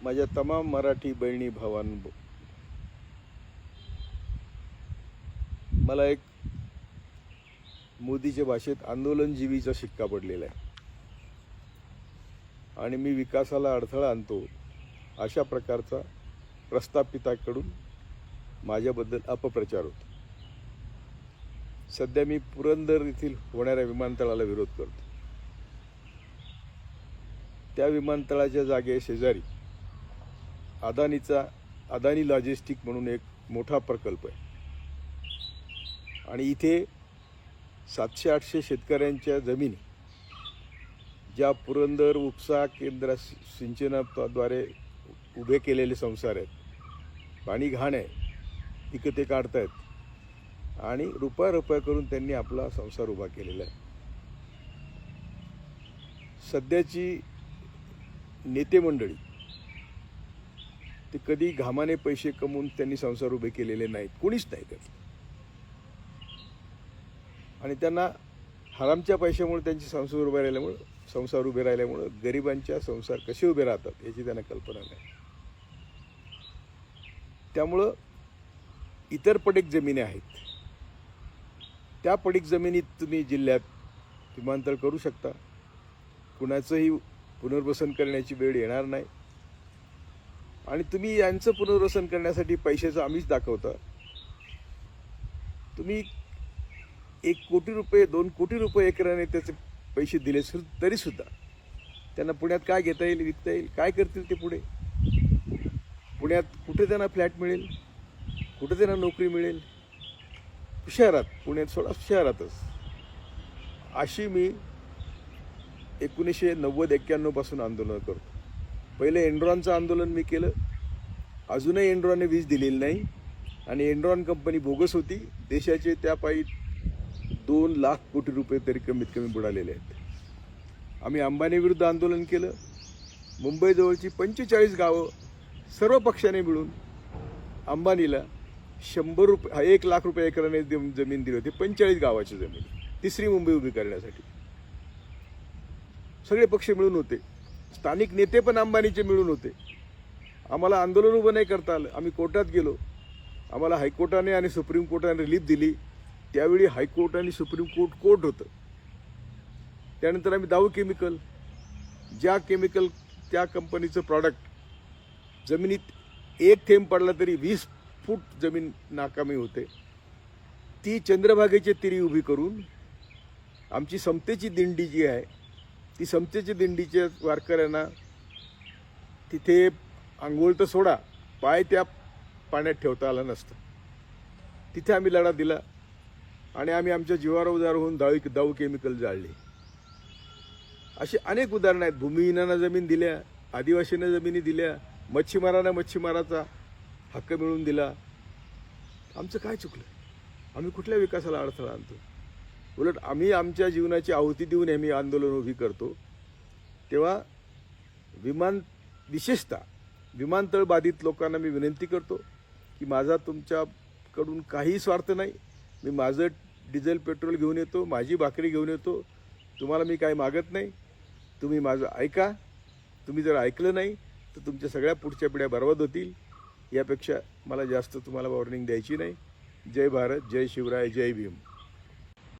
माझ्या तमाम मराठी बहिणी भावां मला एक मोदीच्या भाषेत आंदोलनजीवीचा शिक्का पडलेला आहे. आणि मी विकासाला अडथळा आणतो अशा प्रकारचा प्रस्थापिताकडून माझ्याबद्दल अपप्रचार होतो. सध्या मी पुरंदर येथील होणाऱ्या विमानतळाला विरोध करतो. त्या विमानतळाच्या जागे शेजारी अदानीचा अदानी लॉजिस्टिक म्हणून एक मोठा प्रकल्प आहे. आणि इथे सातशे आठशे शेतकऱ्यांच्या जमिनी ज्या पुरंदर उपसा केंद्र सि- सिंचनाद्वारे उभे केलेले संसार आहेत. पाणी घाण आहे पिकं ते काढतायत. आणि रुपया रुपया करून त्यांनी आपला संसार उभा केलेला आहे. सध्याची नेते मंडळी ते कधी घामाने पैसे कमवून त्यांनी संसार उभे केलेले नाहीत. कोणीच नाही त्यात आणि त्यांना हरामच्या पैशामुळे त्यांचे संसार उभे राहिल्यामुळं संसार उभे राहिल्यामुळं गरिबांच्या संसार कसे उभे राहतात याची त्यांना कल्पना नाही. त्यामुळं इतर पडीक जमिनी आहेत. त्या पडीक जमिनीत तुम्ही जिल्ह्यात विमानतळ करू शकता. कुणाचंही पुनर्वसन करण्याची वेळ येणार नाही. आणि तुम्ही यांचं पुनर्वसन करण्यासाठी पैशाचं आम्हीच दाखवता. तुम्ही एक कोटी रुपये दोन कोटी रुपये एकराने त्याचे पैसे दिले सु तरी सुद्धा त्यांना पुण्यात काय घेता येईल विकता येईल काय करतील ते पुढे? पुण्यात कुठे त्यांना फ्लॅट मिळेल? कुठे त्यांना नोकरी मिळेल? शहरात पुण्यात सोडा शहरातच. अशी मी एकोणीसशे नव्वद एक्क्याण्णवपासून आंदोलन करतो. पहिले एन्ड्रॉनचं आंदोलन मी केलं. अजूनही एन्ड्रॉनने वीज दिलेली नाही. आणि एन्ड्रॉन कंपनी बोगस होती. देशाचे त्या पायी दोन लाख कोटी रुपये तरी कमीत कमी बुडालेले आहेत. आम्ही अंबानीविरुद्ध आंदोलन केलं. मुंबईजवळची पंचेचाळीस गावं सर्व पक्षाने मिळून अंबानीला शंभर रुपये हा एक लाख रुपये एकराने जमीन दिली होती. पंचेचाळीस गावाची जमीन. तिसरी मुंबई उभी करण्यासाठी. सगळे पक्ष मिळून होते. स्थानिक नेते पण अंबानीचे मिळून होते. आम्हाला आंदोलन उभं नाही करता आलं. आम्ही कोर्टात गेलो. आम्हाला हायकोर्टाने आणि सुप्रीम कोर्टाने रिलीफ दिली. त्यावेळी हायकोर्ट आणि सुप्रीम कोर्ट कोर्ट होतं. त्यानंतर आम्ही दाऊ केमिकल ज्या केमिकल त्या कंपनीचं प्रॉडक्ट जमिनीत एक थेंब पडला तरी वीस फूट जमीन नाकामी होते. ती चंद्रभागेची तिरी उभी करून आमची समतेची दिंडी जी आहे ती समतेची दिंडीच्या वारकऱ्यांना तिथे आंघोळ तर सोडा पाय त्या पाण्यात ठेवता आला नसतं. तिथे आम्ही लढा दिला आणि आम्ही आमच्या जीवावर उदार होऊन दाऊ दाऊ केमिकल जाळली. अशी अनेक उदाहरणं आहेत. भूमिहीनांना जमीन दिल्या आदिवासींना जमिनी दिल्या मच्छीमारांना मच्छीमाराचा हक्क मिळवून दिला. आमचं काय चुकलं? आम्ही कुठल्या विकासाला अडथळा आणतो? उलट आम्ही आमच्या जीवनाची आहुती देऊन आम्ही आंदोलन उभी करतो. तेव्हा विमान विशेषतः विमानतळ बाधित लोकांना मी विनंती करतो की माझा तुमच्याकडून काही स्वार्थ नाही. मी माझं डिझेल पेट्रोल घेऊन येतो माझी भाकरी घेऊन येतो. तुम्हाला मी काय मागत नाही. तुम्ही माझं ऐका. तुम्ही जर ऐकलं नाही तर तुमच्या सगळ्या पुढच्या पिढ्या बर्बाद होतील. यापेक्षा मला जास्त तुम्हाला वॉर्निंग द्यायची नाही. जय भारत जय शिवराय जय भीम.